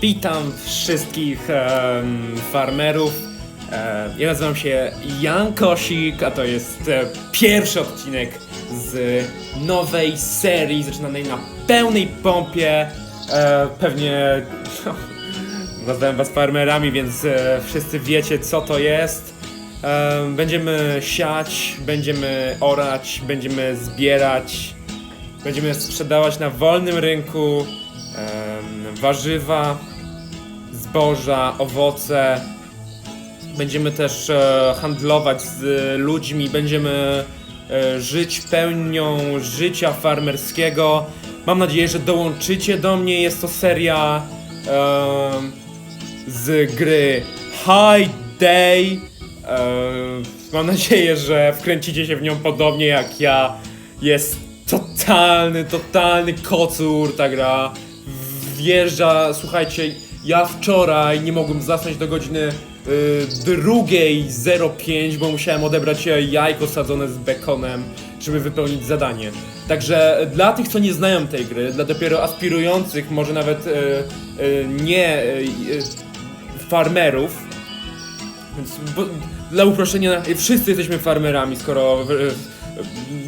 witam wszystkich farmerów. E, ja nazywam się Jan Kosik, a to jest e, pierwszy odcinek z nowej serii zaczynanej na pełnej pompie. E, pewnie no, nazwałem was farmerami, więc wszyscy wiecie co to jest. Będziemy siać, będziemy orać, będziemy zbierać. Będziemy sprzedawać na wolnym rynku warzywa, zboża, owoce. Będziemy też e, handlować z e, ludźmi, będziemy e, żyć pełnią życia farmerskiego. Mam nadzieję, że dołączycie do mnie. Jest to seria z gry High Day. Mam nadzieję, że wkręcicie się w nią podobnie jak ja. Jest totalny, totalny kocur ta gra. Wjeżdża, słuchajcie, ja wczoraj nie mogłem zasnąć do godziny y, drugiej 05, bo musiałem odebrać jajko sadzone z bekonem, żeby wypełnić zadanie. Także dla tych, co nie znają tej gry, dla dopiero aspirujących, może nawet y, y, nie y, farmerów, więc bo, dla uproszczenia, wszyscy jesteśmy farmerami, skoro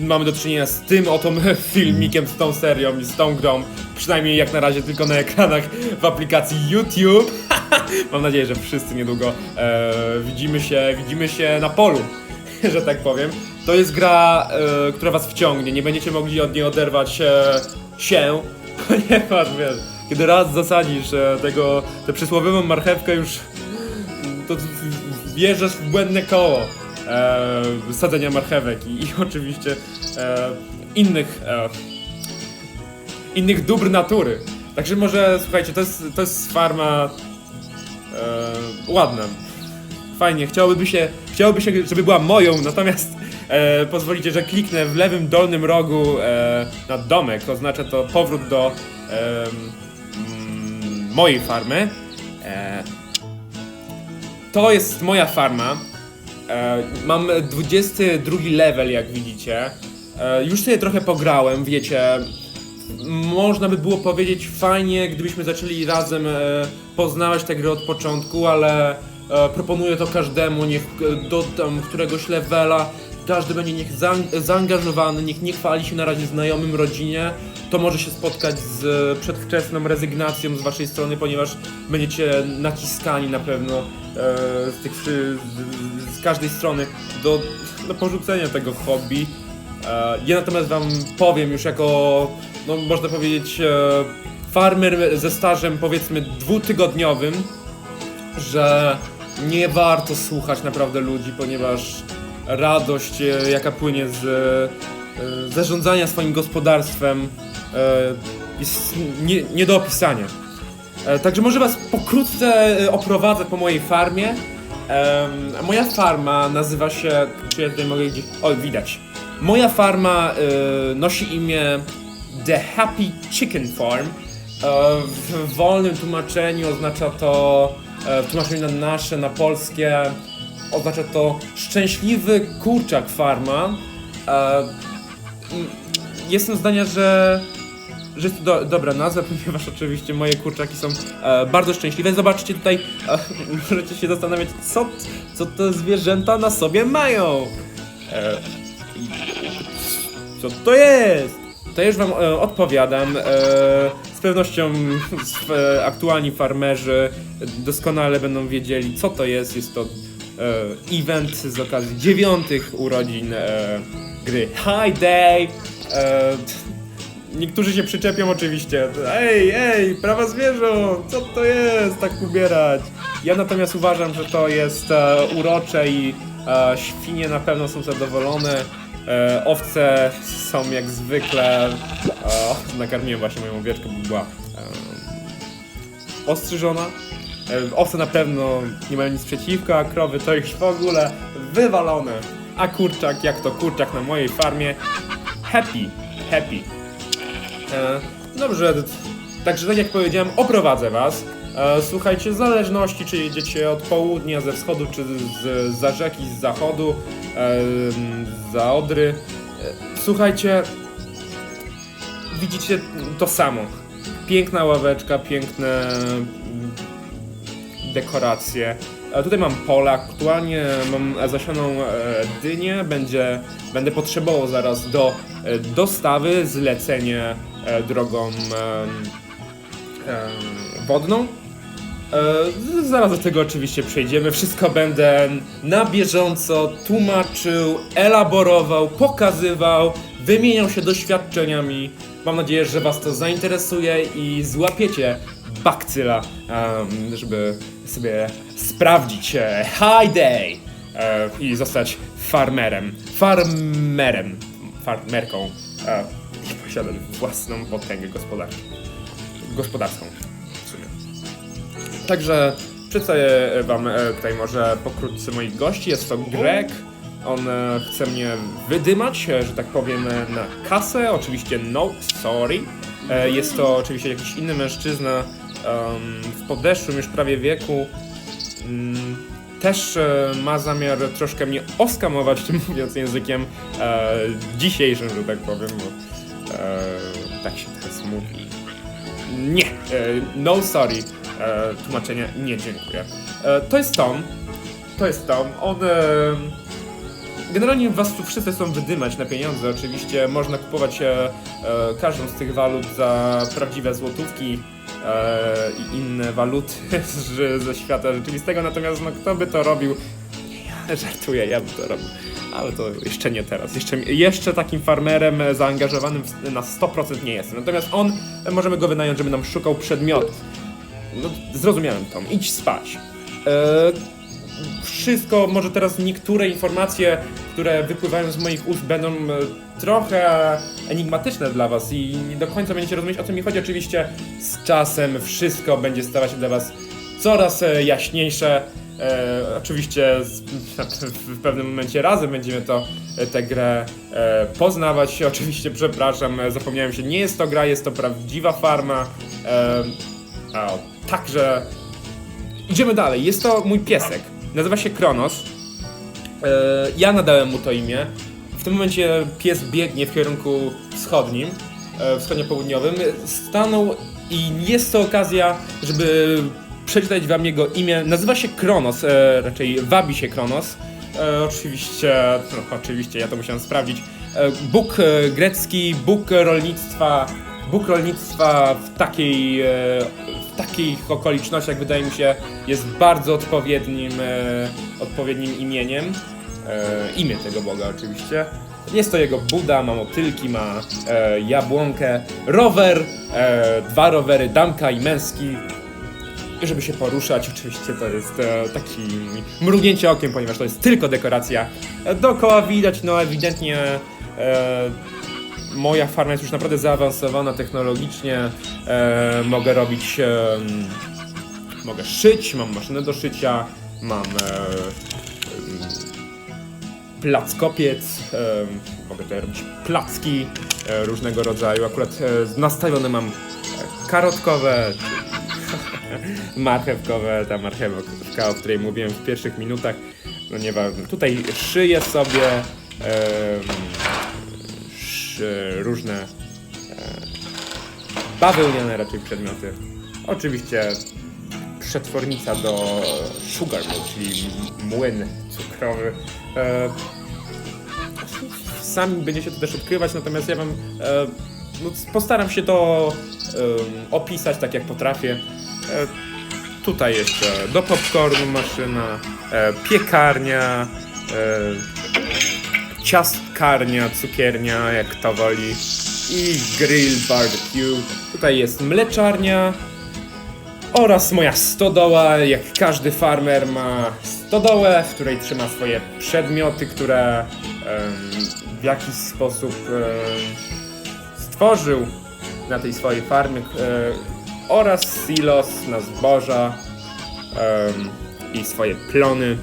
mamy do czynienia z tym oto filmikiem, z tą serią i z tą grą. Przynajmniej jak na razie tylko na ekranach w aplikacji YouTube. Mam nadzieję, że wszyscy niedługo e, widzimy się, widzimy się na polu, że tak powiem. To jest gra, e, która was wciągnie, nie będziecie mogli od niej oderwać e, się, ponieważ wiesz, kiedy raz zasadzisz e, tego, tę przysłowiową marchewkę już to w błędne koło e, sadzenia marchewek i, i oczywiście e, innych e, innych dóbr natury. Także może słuchajcie, to jest, to jest farma e, ładna. Fajnie, chciałoby się, chciałoby się, żeby była moją, natomiast e, pozwolicie, że kliknę w lewym dolnym rogu e, na domek, oznacza to powrót do e, mm, mojej farmy. E, to jest moja farma. E, mam 22 level, jak widzicie. E, już sobie trochę pograłem, wiecie. Można by było powiedzieć fajnie, gdybyśmy zaczęli razem e, poznawać tę grę od początku, ale proponuję to każdemu, niech e, dodam któregoś levela, każdy będzie niech zaang- zaangażowany, niech nie chwali się na razie znajomym, rodzinie, to może się spotkać z e, przedwczesną rezygnacją z waszej strony, ponieważ będziecie naciskani na pewno e, z, tych, z, każdej strony do, do porzucenia tego hobby. E, ja natomiast wam powiem już jako, no można powiedzieć, farmer ze stażem powiedzmy dwutygodniowym, że nie warto słuchać naprawdę ludzi, ponieważ radość, e, jaka płynie z e, zarządzania swoim gospodarstwem, e, jest nie, nie do opisania. E, Także może was pokrótce e, oprowadzę po mojej farmie. Moja farma nazywa się. Czy ja tutaj mogę gdzieś. O, widać. Moja farma e, nosi imię The Happy Chicken Farm. E, w wolnym tłumaczeniu oznacza to. e, W tłumaczeniu na nasze, na polskie. Oznacza to szczęśliwy kurczak farma. E, mm, Jestem zdania, że że jest to do, dobra nazwa, ponieważ oczywiście moje kurczaki są e, bardzo szczęśliwe. Zobaczcie tutaj, e, możecie się zastanawiać, co, co te zwierzęta na sobie mają. E, co to jest? To już wam e, odpowiadam. E, z pewnością e, aktualni farmerzy doskonale będą wiedzieli, co to jest. Jest to event z okazji dziewiątych urodzin e, gry High Day. E, Niektórzy się przyczepią oczywiście. Ej, ej, prawa zwierząt, co to jest tak ubierać? Ja natomiast uważam, że to jest e, urocze i e, świnie na pewno są zadowolone. E, owce są jak zwykle. E, nakarmiłem właśnie moją owieczkę, bo była e, ostrzyżona. E, owce na pewno nie mają nic przeciwko, a krowy to już w ogóle wywalone. A kurczak, jak to kurczak na mojej farmie, happy, happy. E, Dobrze, także tak jak powiedziałem, oprowadzę was. E, Słuchajcie, w zależności czy jedziecie od południa, ze wschodu, czy z, za rzeki, z zachodu, za Odry. Słuchajcie, widzicie to samo. piękna ławeczka, piękne dekoracje. E, Tutaj mam pola, aktualnie mam zasioną e, dynię, będzie, będę potrzebował zaraz do e, dostawy zlecenie drogą wodną. Zaraz do tego oczywiście przejdziemy. Wszystko będę na bieżąco tłumaczył, elaborował, pokazywał, wymieniał się doświadczeniami. Mam nadzieję, że Was to zainteresuje i złapiecie bakcyla, żeby sobie sprawdzić e, high day e, i zostać farmerem. Farmerem. Farmerką. E, I posiadać własną potęgę gospodarczą. Gospodarską. W sumie. Także przedstawię wam tutaj może pokrótce moich gości. Jest to Greg. On e, chce mnie wydymać, e, że tak powiem, na kasę. Oczywiście no, sorry. E, Jest to oczywiście jakiś inny mężczyzna w podeszłym już prawie wieku. Mm, Też e, ma zamiar troszkę mnie oskamować, tym mówiąc językiem e, dzisiejszym, że tak powiem, bo e, tak się teraz mówi. Nie, no sorry. Tłumaczenia nie dziękuję. To jest Tom. To jest Tom. On. Generalnie was tu wszyscy chcą wydymać na pieniądze. Oczywiście można kupować e, każdą z tych walut za prawdziwe złotówki i inne waluty z, ze świata rzeczywistego. Natomiast no, kto by to robił? Ja żartuję, ja bym to robił. Ale to jeszcze nie teraz. Jeszcze, jeszcze takim farmerem e, zaangażowanym w, na 100% nie jestem. Natomiast on, e, możemy go wynająć, żeby nam szukał przedmiotów. No, zrozumiałem Tom. Idź spać. E, wszystko, może teraz niektóre informacje, które wypływają z moich ust będą e, trochę enigmatyczne dla was i nie do końca będziecie rozumieć o co mi chodzi. Oczywiście z czasem wszystko będzie stawać się dla was coraz e, jaśniejsze. E, oczywiście z, w pewnym momencie razem będziemy to, e, tę grę e, poznawać. Oczywiście przepraszam, zapomniałem się, nie jest to gra, jest to prawdziwa farma. E, a, także idziemy dalej. Jest to mój piesek. Nazywa się Kronos. E, ja nadałem mu to imię. W tym momencie pies biegnie w kierunku wschodnim, e, wschodnio-południowym. Stanął i jest to okazja, żeby przeczytać wam jego imię. Nazywa się Kronos, e, raczej wabi się Kronos. Oczywiście, no, oczywiście, ja to musiałem sprawdzić. Bóg grecki, Bóg rolnictwa, Bóg rolnictwa w takiej, e, w takich okolicznościach wydaje mi się jest bardzo odpowiednim, e, odpowiednim imieniem. E, imię tego Boga oczywiście. Jest to jego Buda, ma motylki, ma jabłonkę, rower, dwa rowery, damka i męski. Żeby się poruszać, oczywiście to jest taki mrugnięcie okiem, ponieważ to jest tylko dekoracja. Dookoła widać, no ewidentnie moja farma jest już naprawdę zaawansowana technologicznie. E, mogę robić, em, mogę szyć, mam maszynę do szycia, mam e, plackopiec, em, mogę tutaj robić placki e, różnego rodzaju. Akurat e, nastawione mam e, karotkowe, marchewkowe, ta marchewka, o której mówiłem w pierwszych minutach. No nieważne. Tutaj szyję sobie em, szy, różne e, bawełniane raczej przedmioty. Oczywiście przetwornica do sugar czyli młyn cukrowy. E, sami będziecie to też odkrywać, natomiast ja wam e, no, postaram się to opisać tak jak potrafię. E, tutaj jeszcze do popcornu maszyna, e, piekarnia, e, ciastkarnia, cukiernia, jak kto woli i grill barbecue. Tutaj jest mleczarnia, oraz moja stodoła, jak każdy farmer ma stodołę, w której trzyma swoje przedmioty, które w jakiś sposób stworzył na tej swojej farmie e, oraz silos na zboża i swoje plony.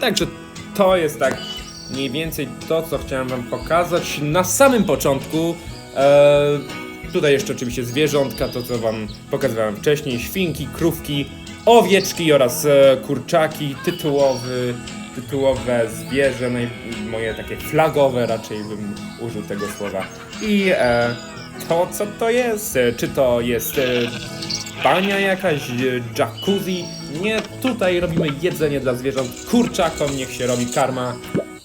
Także to jest tak mniej więcej to, co chciałem wam pokazać na samym początku. E, tutaj jeszcze oczywiście zwierzątka, to co wam pokazywałem wcześniej, świnki, krówki, owieczki oraz e, kurczaki, tytułowy, tytułowe zwierzę, moje takie flagowe raczej bym użył tego słowa. I e, to, co to jest? E, Czy to jest e, bania jakaś, e, jacuzzi? Nie, tutaj robimy jedzenie dla zwierząt. Kurczakom niech się robi karma.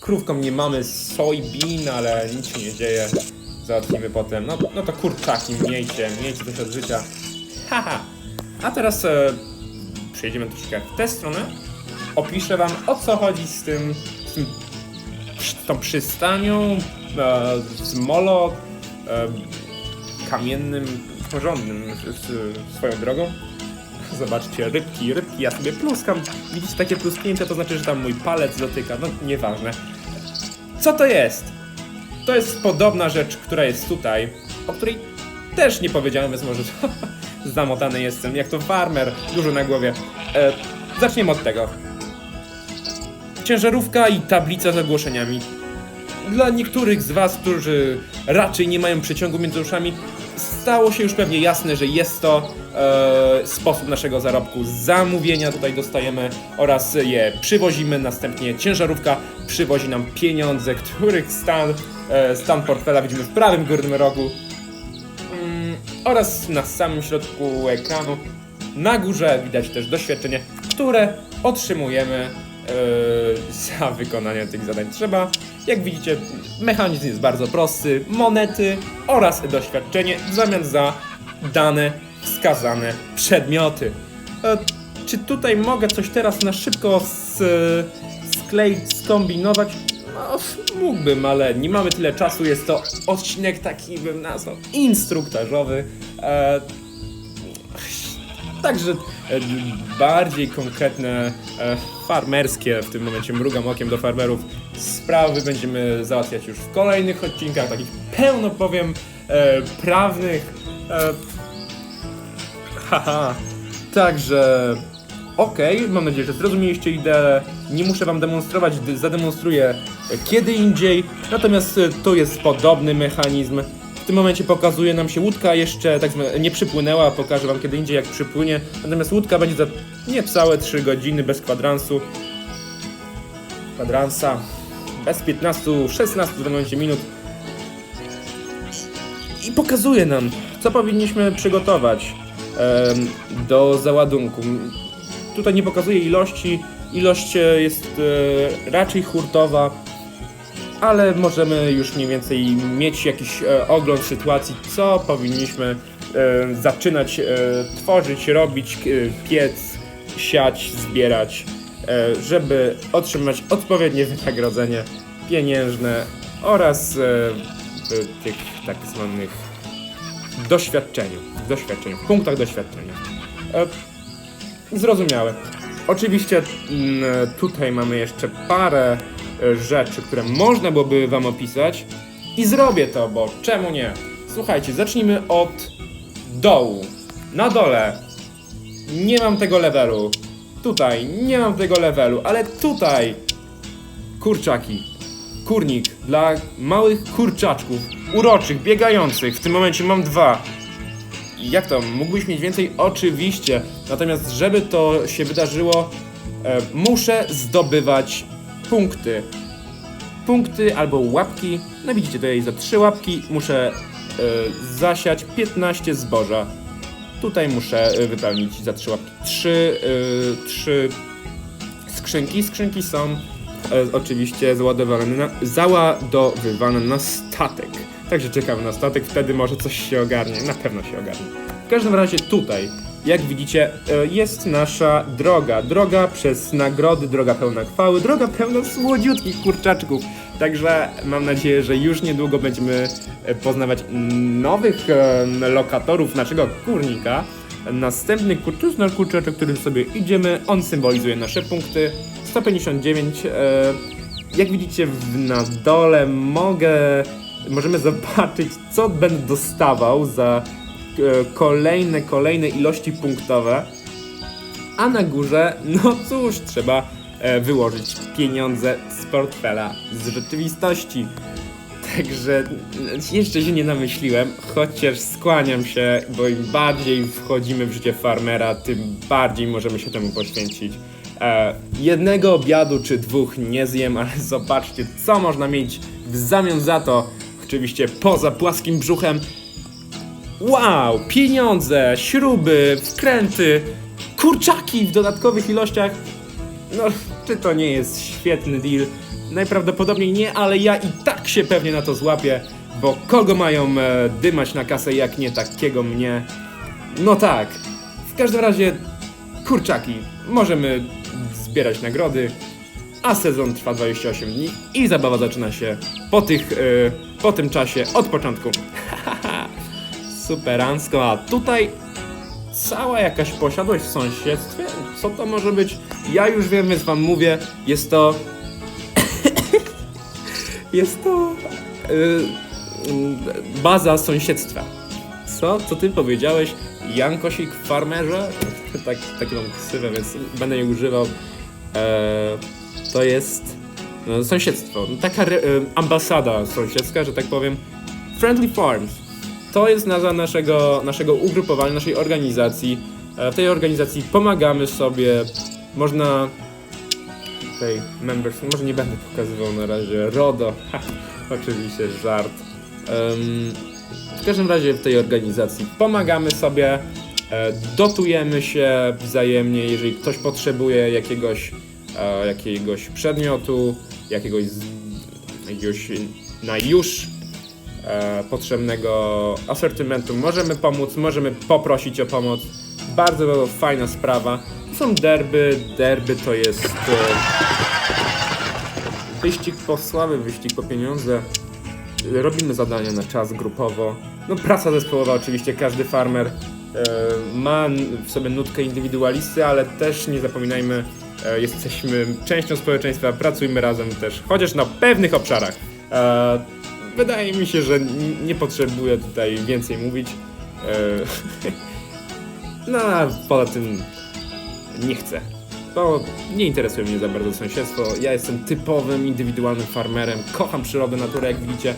Krówkom nie mamy soybean, ale nic się nie dzieje. Załatwimy potem. No, no to kurczaki, miejcie, miejcie coś od życia. Haha. A teraz e, przejdziemy troszkę w tę stronę. Opiszę wam o co chodzi z tym, z tym tą przystanią, e, z molo, e, kamiennym, porządnym swoją drogą. Zobaczcie, rybki, rybki, ja sobie pluskam. Widzicie takie plusknięcia, to znaczy, że tam mój palec dotyka, no nieważne. Co to jest? To jest podobna rzecz, która jest tutaj, o której też nie powiedziałem, więc może zamotany jestem, jak to farmer, dużo na głowie. E, zaczniemy od tego. Ciężarówka i tablica z ogłoszeniami. Dla niektórych z Was, którzy raczej nie mają przeciągu między uszami, stało się już pewnie jasne, że jest to e, sposób naszego zarobku. Zamówienia tutaj dostajemy oraz je przywozimy. Następnie ciężarówka przywozi nam pieniądze, których stan, e, stan portfela widzimy w prawym górnym rogu. Mm, oraz na samym środku ekranu na górze widać też doświadczenie, które otrzymujemy e, za wykonanie tych zadań. Trzeba, jak widzicie, mechanizm jest bardzo prosty. Monety oraz doświadczenie w zamian za dane wskazane przedmioty. E, czy tutaj mogę coś teraz na szybko s, skleić, skombinować? No, mógłbym, ale nie mamy tyle czasu. Jest to odcinek taki, bym nazwał, instruktażowy. E, Także e, bardziej konkretne, e, farmerskie, w tym momencie mrugam okiem do farmerów, sprawy będziemy załatwiać już w kolejnych odcinkach, takich pełno powiem e, prawnych. E, haha, także okej, mam nadzieję, że zrozumieliście ideę. Nie muszę wam demonstrować, zademonstruję kiedy indziej. Natomiast e, to jest podobny mechanizm. W tym momencie pokazuje nam się łódka jeszcze tak nie przypłynęła, pokażę wam kiedy indziej jak przypłynie. Natomiast łódka będzie za niecałe 3 godziny bez kwadransu. Kwadransa bez 15, 16 w tym momencie minut. I pokazuje nam, co powinniśmy przygotować em, do załadunku. Tutaj nie pokazuje ilości, ilość e, jest e, raczej hurtowa, ale możemy już mniej więcej mieć jakiś e, ogląd sytuacji, co powinniśmy e, zaczynać e, tworzyć, robić, e, piec, siać, zbierać, e, żeby otrzymać odpowiednie wynagrodzenie pieniężne oraz e, w tych tak zwanych doświadczeniu, doświadczeniu, punktach doświadczenia. E, Zrozumiałe. Oczywiście mm, tutaj mamy jeszcze parę e, rzeczy, które można byłoby wam opisać i zrobię to, bo czemu nie? Słuchajcie, zacznijmy od dołu. Na dole nie mam tego levelu. Tutaj nie mam tego levelu, ale tutaj kurczaki. Kurnik dla małych kurczaczków, uroczych, biegających. W tym momencie mam dwa. Jak to? Mógłbyś mieć więcej? Oczywiście. Natomiast, żeby to się wydarzyło, e, muszę zdobywać punkty. Punkty albo łapki. No widzicie tutaj za trzy łapki muszę e, zasiać 15 zboża. Tutaj muszę e, wypełnić za trzy łapki trzy, e, trzy skrzynki. Skrzynki są e, oczywiście załadowane na, załadowywane na statek. Także czekamy na statek, wtedy może coś się ogarnie. Na pewno się ogarnie. W każdym razie tutaj, jak widzicie, e, jest nasza droga. Droga przez nagrody, droga pełna chwały, droga pełna słodziutkich kurczaczków. Także mam nadzieję, że już niedługo będziemy e, poznawać nowych e, lokatorów naszego kurnika. Następny kurczak, kurczaczek, którym sobie idziemy, on symbolizuje nasze punkty. 159. E, jak widzicie na dole mogę, możemy zobaczyć co będę dostawał za kolejne, kolejne ilości punktowe. A na górze, no cóż, trzeba e, wyłożyć pieniądze z portfela z rzeczywistości. Także jeszcze się nie namyśliłem, chociaż skłaniam się, bo im bardziej wchodzimy w życie farmera, tym bardziej możemy się temu poświęcić. E, jednego obiadu czy dwóch nie zjem, ale zobaczcie, co można mieć w zamian za to. Oczywiście poza płaskim brzuchem. Wow, pieniądze, śruby, wkręty, kurczaki w dodatkowych ilościach. No, czy to nie jest świetny deal? Najprawdopodobniej nie, ale ja i tak się pewnie na to złapię, bo kogo mają e, dymać na kasę jak nie takiego mnie? No tak. W każdym razie, kurczaki, możemy zbierać nagrody, a sezon trwa 28 dni i zabawa zaczyna się po, tych, e, po tym czasie od początku. Superancko, a tutaj cała jakaś posiadłość w sąsiedztwie? Co to może być? Ja już wiem, więc wam mówię, jest to... jest to... y, baza sąsiedztwa. Co? Co ty powiedziałeś? Jankosik w farmerze? tak, taki mam ksywę, więc będę jej używał. E, to jest no, sąsiedztwo. Taka re, y, ambasada sąsiedzka, że tak powiem. Friendly Farms. To jest nazwa naszego, naszego ugrupowania, naszej organizacji. E, W tej organizacji pomagamy sobie. Można. Tutaj members, może nie będę pokazywał na razie. RODO. Ha, oczywiście żart. Em, w każdym razie w tej organizacji pomagamy sobie, e, dotujemy się wzajemnie, jeżeli ktoś potrzebuje jakiegoś, e, jakiegoś przedmiotu, jakiegoś, jakiegoś na już potrzebnego asortymentu. Możemy pomóc, możemy poprosić o pomoc. Bardzo fajna sprawa. Są derby. Derby to jest e, wyścig po sławy, wyścig po pieniądze. Robimy zadania na czas grupowo. No praca zespołowa oczywiście, każdy farmer e, ma w sobie nutkę indywidualisty, ale też nie zapominajmy, e, jesteśmy częścią społeczeństwa, pracujmy razem też, chociaż na pewnych obszarach. Wydaje mi się, że nie potrzebuję tutaj więcej mówić. E, no a poza tym nie chcę. Bo nie interesuje mnie za bardzo sąsiedztwo. Ja jestem typowym, indywidualnym farmerem. Kocham przyrodę, naturę, jak widzicie.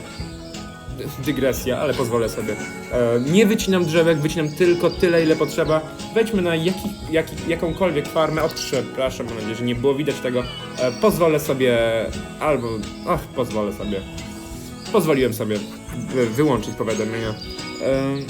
Dygresja, ale pozwolę sobie. E, nie wycinam drzewek, wycinam tylko tyle, ile potrzeba. Wejdźmy na jaki, jakąkolwiek farmę. O, przepraszam, mam nadzieję, że nie było widać tego. E, pozwolę sobie, albo, ach, pozwolę sobie. Pozwoliłem sobie wy, wyłączyć powiadomienia. Em,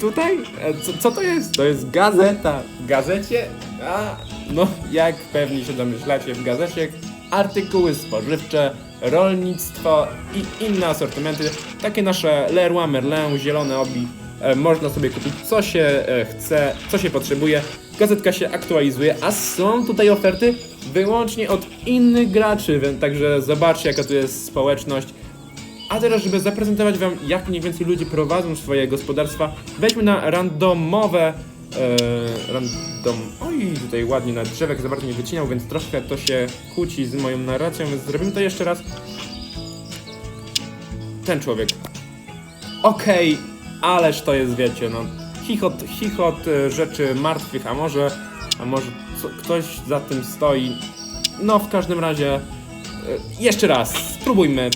Tutaj? E, Co, co to jest? To jest gazeta. W gazecie? A, no, jak pewnie się domyślacie, w gazecie artykuły spożywcze, rolnictwo i inne asortymenty. Takie nasze Leroy Merlin, zielone obi. E, można sobie kupić co się e, chce, co się potrzebuje. Gazetka się aktualizuje, a są tutaj oferty wyłącznie od innych graczy, więc także zobaczcie jaka tu jest społeczność. A teraz, żeby zaprezentować wam, jak mniej więcej ludzie prowadzą swoje gospodarstwa, wejdźmy na randomowe. E, random. Oj, tutaj ładnie na drzewek za bardzo nie wycinał, więc troszkę to się kłóci z moją narracją, więc zrobimy to jeszcze raz. Ten człowiek. Okej, ależ to jest, wiecie, no. Chichot, chichot e, rzeczy martwych, a może, a może co, ktoś za tym stoi. No, w każdym razie, e, jeszcze raz, spróbujmy.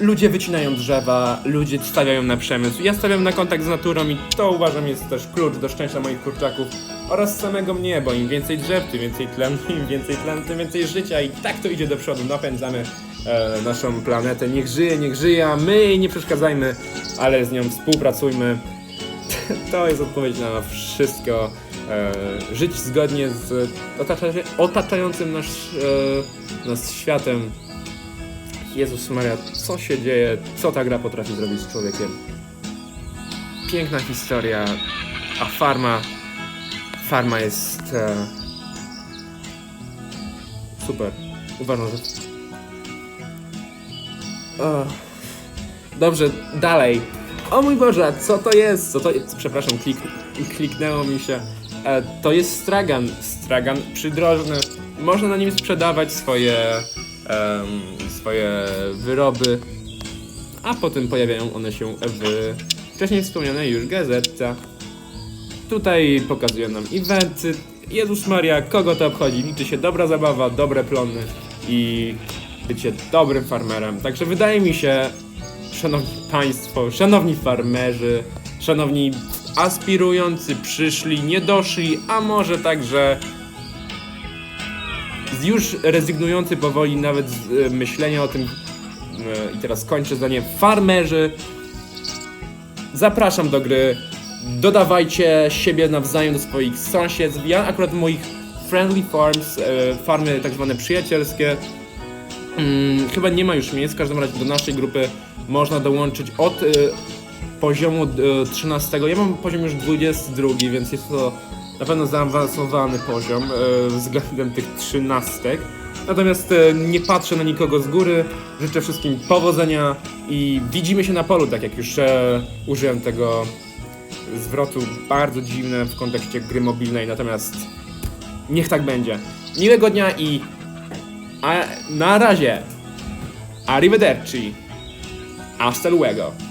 Ludzie wycinają drzewa, ludzie stawiają na przemysł. Ja stawiam na kontakt z naturą i to uważam jest też klucz do szczęścia moich kurczaków oraz samego mnie, bo im więcej drzew, tym więcej tlenu, im więcej tlenu, tym więcej życia i tak to idzie do przodu. Napędzamy e, naszą planetę. Niech żyje, niech żyje, a my nie przeszkadzajmy, ale z nią współpracujmy. To jest odpowiedź na wszystko. E, żyć zgodnie z otacza, otaczającym nasz, e, nas światem. Jezus Maria, co się dzieje? Co ta gra potrafi zrobić z człowiekiem? Piękna historia, a farma. Farma jest. E, super. Uważam, że. O. Dobrze, dalej. O mój Boże, co to jest? Co to jest? Przepraszam, klik, kliknęło mi się. E, to jest stragan. Stragan przydrożny. Można na nim sprzedawać swoje, swoje wyroby, a potem pojawiają one się w wcześniej wspomnianej już gazetce. Tutaj pokazują nam eventy. Jezus Maria, kogo to obchodzi? Liczy się dobra zabawa, dobre plony i bycie dobrym farmerem. Także wydaje mi się, szanowni państwo, szanowni farmerzy, szanowni aspirujący, przyszli, nie doszli, a może także już rezygnujący powoli nawet z e, myślenia o tym, i teraz kończę zdanie, farmerzy, zapraszam do gry, dodawajcie siebie nawzajem do swoich sąsiedztw, ja akurat moich friendly farms, e, farmy tak zwane przyjacielskie, mm, chyba nie ma już miejsc, w każdym razie do naszej grupy można dołączyć od e, poziomu e, 13, ja mam poziom już 22, więc jest to na pewno zaawansowany poziom e, względem tych trzynastek. Natomiast e, nie patrzę na nikogo z góry, życzę wszystkim powodzenia i widzimy się na polu, tak jak już e, użyłem tego zwrotu bardzo dziwne w kontekście gry mobilnej, natomiast niech tak będzie. Miłego dnia i a, na razie. Arrivederci. Hasta luego.